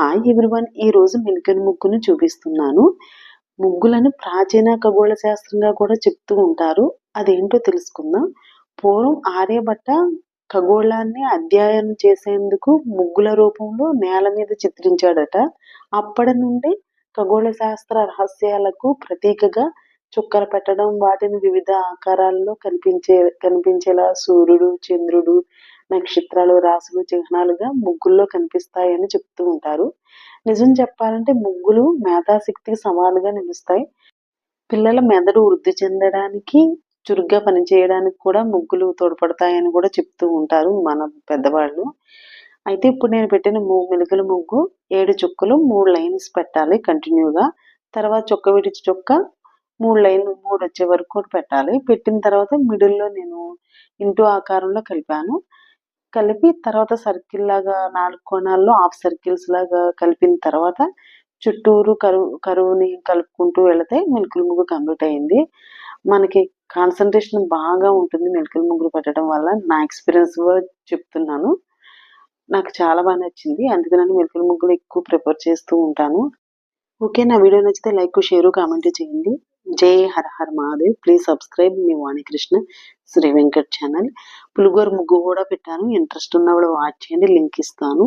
Hi everyone ఈ రోజు మిల్కన్ ముగ్గును చూపిస్తున్నాను. ముగ్గులను ప్రాచీన ఖగోళ శాస్త్రంగా కూడా చెప్తూ ఉంటారు. అదేంటో తెలుసుకుందాం. పూర్వం ఆర్యభట్ట ఖగోళాన్ని అధ్యయనం చేసేందుకు ముగ్గుల రూపంలో నేల మీద చిత్రించాడట. అప్పటి నుండి ఖగోళ శాస్త్ర రహస్యాలకు ప్రతీకగా చుక్కలు పెట్టడం వాటిని వివిధ ఆకారాల్లో కనిపించే కనిపించేలా సూర్యుడు చంద్రుడు నక్షత్రాలు రాసులు చిహ్నాలుగా ముగ్గుల్లో కనిపిస్తాయని చెప్తూ ఉంటారు. నిజం చెప్పాలంటే ముగ్గులు మేధాశక్తికి సవాలుగా నిలుస్తాయి. పిల్లల మెదడు వృద్ధి చెందడానికి చురుగ్గా పనిచేయడానికి కూడా ముగ్గులు తోడ్పడతాయని కూడా చెప్తూ ఉంటారు మన పెద్దవాళ్ళు. అయితే ఇప్పుడు నేను పెట్టిన మూడు మెలుగుల ముగ్గు ఏడు చుక్కలు మూడు లైన్స్ పెట్టాలి కంటిన్యూగా. తర్వాత చుక్క విడిచి చుక్క మూడు లైన్లు మూడు వచ్చే వరకు పెట్టాలి. పెట్టిన తర్వాత మిడిల్లో నేను ఇంటూ ఆకారంలో కలిపాను. కలిపి తర్వాత సర్కిల్ లాగా నాలుగు కోణాల్లో హాఫ్ సర్కిల్స్ లాగా కలిపిన తర్వాత చుట్టూరు కరువు కరువుని కలుపుకుంటూ వెళితే మెలుకులు ముగ్గు కంప్లీట్ అయింది. మనకి కాన్సన్ట్రేషన్ బాగా ఉంటుంది మెలుకులు ముగ్గులు పెట్టడం వల్ల. నా ఎక్స్పీరియన్స్ చెప్తున్నాను. నాకు చాలా బాగా నచ్చింది. అందుకే నేను మెలుకులు ముగ్గులు ఎక్కువ ప్రిపేర్ చేస్తూ ఉంటాను. ఓకే నా వీడియో నచ్చితే లైక్ షేర్ కామెంట్ చేయండి. జై హర హర్ మహాదేవ్. ప్లీజ్ సబ్స్క్రైబ్ మీ వాణికృష్ణ శ్రీ వెంకట్ ఛానల్. పులుగోరు ముగ్గు కూడా పెట్టాను. ఇంట్రెస్ట్ ఉన్నవాడు వాచ్ చేయండి. లింక్ ఇస్తాను.